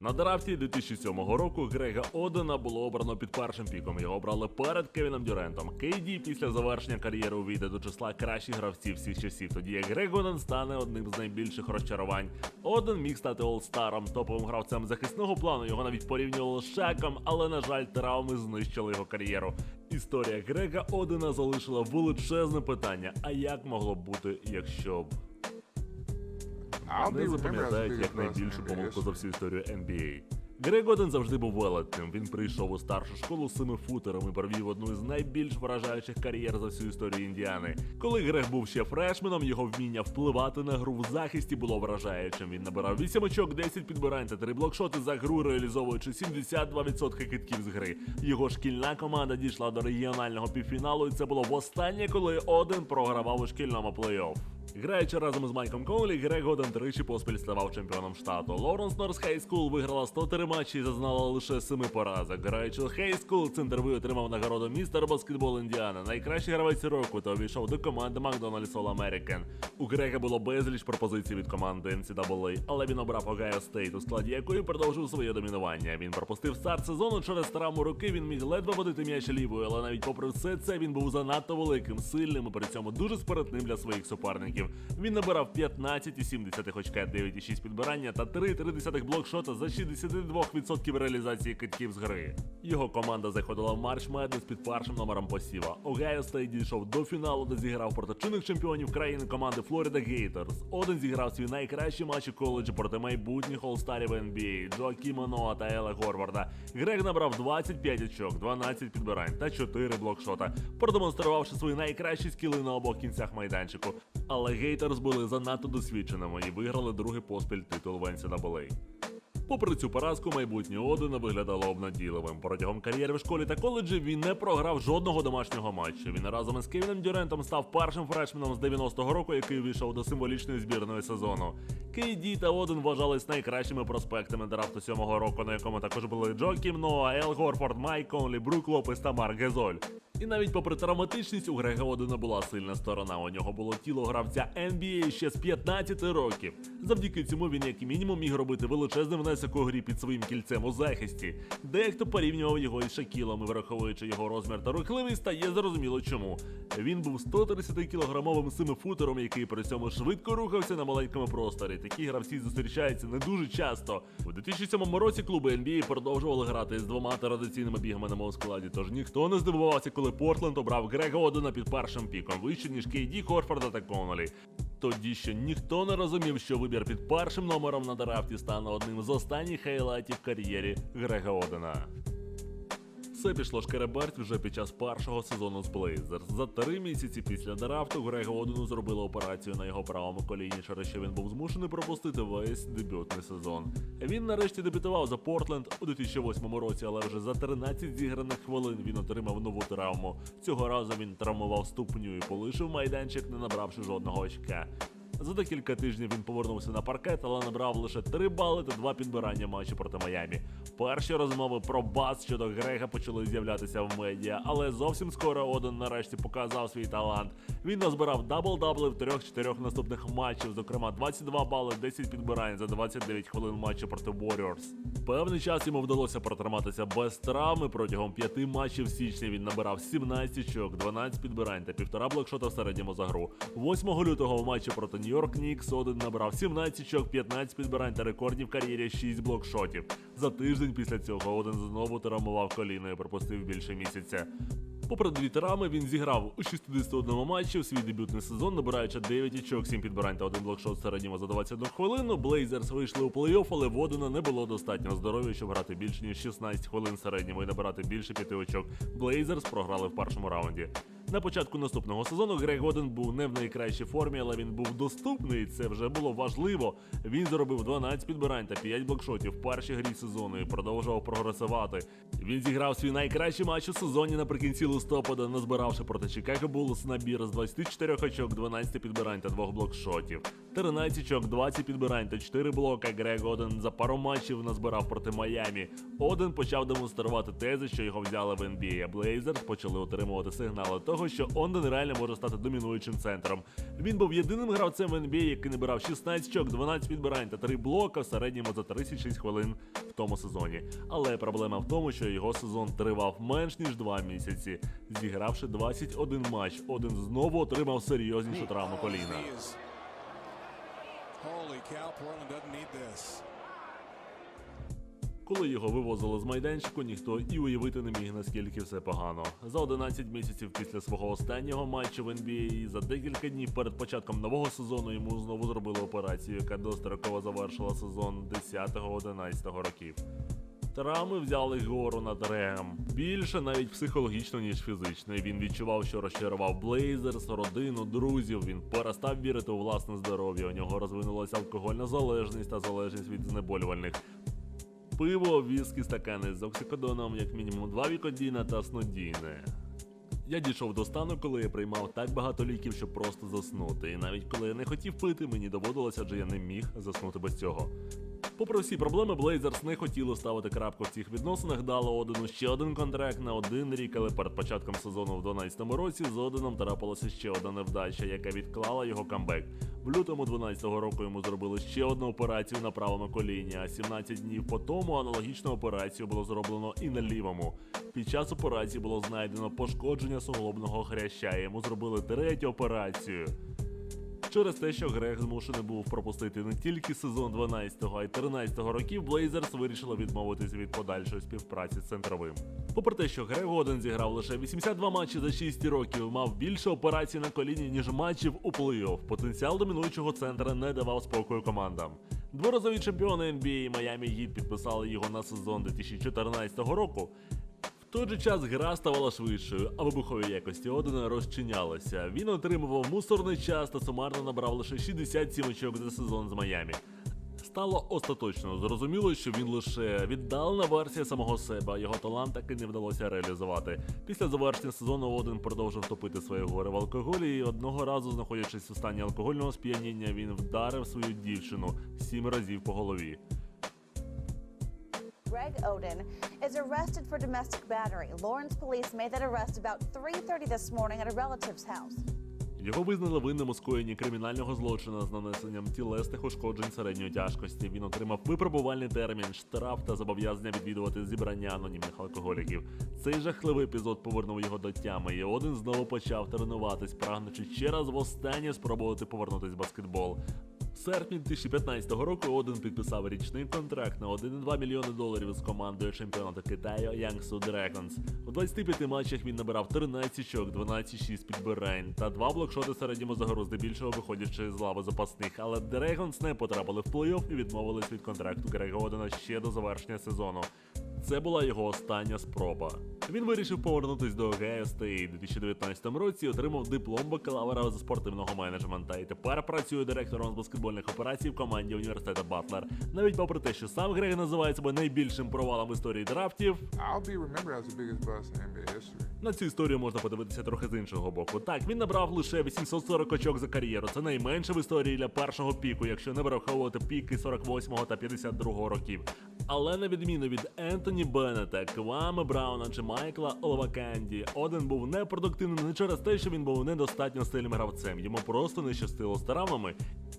На драфті 2007 року Грега Одена було обрано під першим піком. Його обрали перед Кевіном Дюрентом. Кейді після завершення кар'єри увійде до числа кращих гравців всіх часів. Тоді як Грег Оден стане одним з найбільших розчарувань. Оден міг стати олстаром, топовим гравцем захисного плану. Його навіть порівнювали з Шаком, але на жаль, травми знищили його кар'єру. Історія Грега Одена залишила величезне питання: а як могло б бути, якщо б The запам'ятають як найбільшу помилку за всю історію NBA. Грег Годен завжди був велетним. Він прийшов у старшу школу з семифутером і провів одну з найбільш вражаючих кар'єр за всю історію Індіани. Коли Грег був ще фрешменом, його вміння впливати на гру в захисті було вражаючим. Він набирав 8 очок, 10 підбирань та 3 блокшоти за гру, реалізовуючи 72% китків з гри. Його шкільна команда дійшла до регіонального півфіналу, і це було востаннє, коли Оден програвав у шкільному плей-офф. Граючи разом з Майком Коулі, Грег Годен тричі поспіль ставав чемпіоном штату. Лоуренс Норс Хейскул виграла 103 матчі і зазнала лише 7 поразок. Граючи Хейскул, Цинтервий отримав нагороду містер баскетбол Індіана, найкращий гравець року та увійшов до команди Макдональдс All American. У Грега було безліч пропозицій від команди NCAA, але він обрав Огайо Стейт, у складі якої продовжив своє домінування. Він пропустив старт сезону через травму руки. Він міг ледве водити м'яч лівою, але навіть попри все це він був занадто великим, сильним і при цьому дуже спритним для своїх суперників. Він набирав 15,7 очка, 9,6 підбирання та 3,3 блокшота за 62% реалізації китків з гри. Його команда заходила в Марш Меднес під першим номером посіва. Огайо Стейт дійшов до фіналу, де зіграв проти чинних чемпіонів країни команди Флорида Гейтерс. Один зіграв свій найкращий матч у коледжі проти майбутніх олстарів NBA Джоакіма Ноа та Ела Горварда. Грег набрав 25 очок, 12 підбирань та 4 блокшота, продемонструвавши свої найкращі скіли на обох кінцях майданчику. Але Гейтерс були занадто досвідченими і виграли другий поспіль титул в NCAA. Попри цю поразку, майбутнє Одена виглядало обнадійливим. Протягом кар'єри в школі та коледжі він не програв жодного домашнього матчу. Він разом із Кевіном Дюрентом став першим фрешменом з 90-го року, який вийшов до символічної збірної сезону. Кейді та Оден вважались найкращими проспектами драфту сьомого року, на якому також були Джо Кім Ноа, Ел Горфорд, Майк Конлі, Брук Лопес та Марк Гезоль. І навіть попри травматичність у Грега Одена була сильна сторона. У нього було тіло гравця NBA ще з 15 років. Завдяки цьому він, як мінімум, міг робити величезний внесок у грі під своїм кільцем у захисті. Дехто порівнював його із Шакілом, і враховуючи його розмір та рухливість, стає зрозуміло чому. Він був 130-кілограмовим семифутером, який при цьому швидко рухався на маленькому просторі. Такі гравці зустрічаються не дуже часто. У 2007 році клуби NBA продовжували грати з двома традиційними бігменами у складі, тож ніхто не здивувався, коли Портленд обрав Грега Одена під першим піком, вище ніж Кейді, Хорфорда та Конолі. Тоді ще ніхто не розумів, що вибір під першим номером на драфті стане одним з останніх хайлайтів в кар'єрі Грега Одена. Все пішло шкереберть вже під час першого сезону з Blazers. За три місяці після драфту Грега Одену зробили операцію на його правому коліні, через що він був змушений пропустити весь дебютний сезон. Він нарешті дебютував за Портленд у 2008 році, але вже за 13 зіграних хвилин він отримав нову травму. Цього разу він травмував ступню і полишив майданчик, не набравши жодного очка. За декілька тижнів він повернувся на паркет, але набрав лише 3 бали та 2 підбирання матчі проти Майамі. Перші розмови про бас щодо Грега почали з'являтися в медіа, але зовсім скоро Оден нарешті показав свій талант. Він назбирав дабл-дабли в 3-4 наступних матчів, зокрема 22 бали, 10 підбирань за 29 хвилин матчу проти Warriors. Певний час йому вдалося протриматися без травми. Протягом п'яти матчів в січні він набирав 17 очок, 12 підбирань та півтора блокшота в середньому за гру. 8 лютого в матчі проти Нью-Йорк Нікс Оден набрав 17 очок, 15 підбирань та рекордні в кар'єрі 6 блокшотів. За тиждень після цього Оден знову травмував коліно і пропустив більше місяця. Попри дві травми, він зіграв у 61 матчі у свій дебютний сезон, набираючи 9 очок, 7 підбирань та один блокшот в середньому за 21 хвилину. Блейзерс вийшли у плей-офф, але Водена не було достатньо здоров'я, щоб грати більше ніж 16 хвилин середньому і набирати більше 5 очок. Блейзерс програли в першому раунді. На початку наступного сезону Грег Годен був не в найкращій формі, але він був доступний. Це вже було важливо. Він заробив 12 підбирань та 5 блокшотів в першій грі сезону і продовжував прогресувати. Він зіграв свій найкращий матч у сезоні наприкінці листопада, назбиравши проти Чикаго Буллс набір з 24 очок, 12 підбирань та 2 блокшотів. 13 очок, 20 підбирань та 4 блока. Грег Оден за пару матчів назбирав проти Майамі. Оден почав демонструвати тези, що його взяли в NBA, Blazers почали отримувати сигнали того, того, що Онден реально може стати домінуючим центром. Він був єдиним гравцем в NBA, який набирав 16 очок, 12 підбирань та 3 блока в середньому за 36 хвилин в тому сезоні. Але проблема в тому, що його сезон тривав менш ніж 2 місяці. Зігравши 21 матч, Оден знову отримав серйознішу травму коліна. Holy cow, Portland doesn't need this. Коли його вивозили з майданчику, ніхто і уявити не міг, наскільки все погано. За 11 місяців після свого останнього матчу в NBA і за декілька днів перед початком нового сезону йому знову зробили операцію, яка достроково завершила сезон 10-11 років. Травми взяли гору над Регом. Більше навіть психологічно, ніж фізично. Він відчував, що розчарував Блейзерс, родину, друзів. Він перестав вірити у власне здоров'я. У нього розвинулася алкогольна залежність та залежність від знеболювальних. Пиво, віскі, стакани з оксикодоном, як мінімум два вікодіна та снодійне. Я дійшов до стану, коли я приймав так багато ліків, щоб просто заснути. І навіть коли я не хотів пити, мені доводилося, адже я не міг заснути без цього. Попри всі проблеми, Блейзерс не хотіли ставити крапку в цих відносинах, дали Одену ще один контракт на один рік, але перед початком сезону в 12-му році з Оденом трапилася ще одна невдача, яка відклала його камбек. В лютому 12-го року йому зробили ще одну операцію на правому коліні, а 17 днів по тому аналогічну операцію було зроблено і на лівому. Під час операції було знайдено пошкодження суглобного хряща. Йому зробили третю операцію. Через те, що Грег змушений був пропустити не тільки сезон 12-го, а й 13-го років, Блейзерс вирішили відмовитись від подальшої співпраці з центровим. Попри те, що Грег Оден зіграв лише 82 матчі за 6 років, мав більше операцій на коліні, ніж матчів у плей-офф. Потенціал домінуючого центра не давав спокою командам. Дворазові чемпіони NBA Майами Гіт підписали його на сезон 2014 року. В той же час гра ставала швидшою, а вибухові якості Одена розчинялися. Він отримував мусорний час та сумарно набрав лише 67 очок за сезон з Майамі. Стало остаточно зрозуміло, що він лише віддалена версія самого себе, його талант так і не вдалося реалізувати. Після завершення сезону Оден продовжив топити своє горе в алкоголі, і одного разу, знаходячись у стані алкогольного сп'яніння, він вдарив свою дівчину сім разів по голові. Greg Oden is arrested for domestic battery. Lawrence police made that arrest about 3:30 this morning at a relative's house. Його визнали винним у скоєнні кримінального злочину з нанесенням тілесних ушкоджень середньої тяжкості. Він отримав випробувальний термін, штраф та зобов'язання відвідувати зібрання анонімних алкоголіків. Цей жахливий епізод повернув його до тями, і один знову почав тренуватись, прагнучи ще раз востаннє спробувати повернутись в баскетбол. Серпні 2015 року Один підписав річний контракт на 1,2 мільйони доларів з командою чемпіонату Китаю Янгсу Dragons. У 25 матчах він набирав 13 очок, 12-6 підбирань та два блокшоти середньому загору, здебільшого виходячи з лави запасних. Але Dragons не потрапили в плей-офф і відмовились від контракту Грега Одена ще до завершення сезону. Це була його остання спроба. Він вирішив повернутись до Ohio State у 2019 році отримав диплом бакалавра з спортивного менеджмента і тепер працює директором з баскетбольних операцій в команді університету Батлер. Навіть попри те, що сам Грег називає себе найбільшим провалом в історії драфтів, на цю історію можна подивитися трохи з іншого боку. Так, він набрав лише 840 очок за кар'єру. Це найменше в історії для першого піку, якщо не враховувати піки 48-го та 52-го років. Але на відміну від Ентоні Беннета, Квами Брауна чи Майкла Олваканді, Оден був непродуктивним не через те, що він був недостатньо сильним гравцем. Йому просто не щастило з травмами.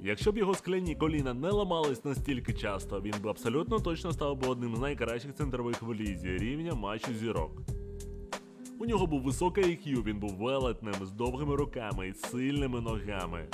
Якщо б його скляні коліна не ламались настільки часто, він би абсолютно точно став би одним з найкращих центрових в лізі рівня матчу зірок. У нього був високий IQ, він був велетним, з довгими руками і сильними ногами.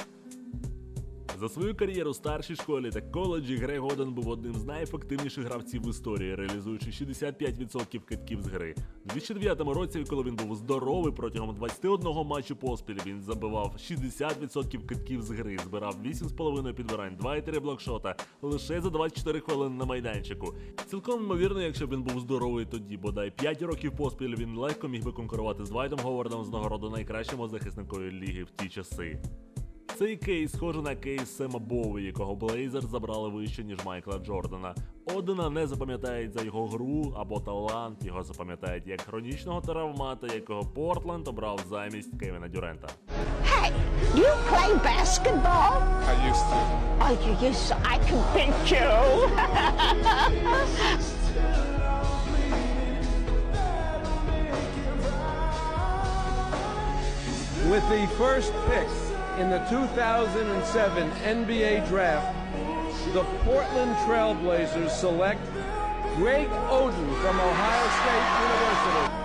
За свою кар'єру в старшій школі та коледжі Грег Оден був одним з найефективніших гравців в історії, реалізуючи 65% китків з гри. У 2009 році, коли він був здоровий протягом 21 матчу поспіль, він забивав 60% китків з гри, збирав 8,5 підбирань, 2,3 блокшота лише за 24 хвилини на майданчику. Цілком ймовірно, якщо б він був здоровий тоді, бодай 5 років поспіль він легко міг би конкурувати з Двайтом Говардом з нагороду найкращому захиснику ліги в ті часи. Цей кейс схожий на кейс Сема Боуі, якого Блейзер забрали вище, ніж Майкла Джордана. Одена не запам'ятають за його гру або талант, його запам'ятають як хронічного травмата, якого Портленд обрав замість Кевіна Дюрента. Hey, you play basketball? I used to. Oh, you used to. I can picture you. With the first pick in the 2007 NBA Draft, the Portland Trailblazers select Greg Oden from Ohio State University.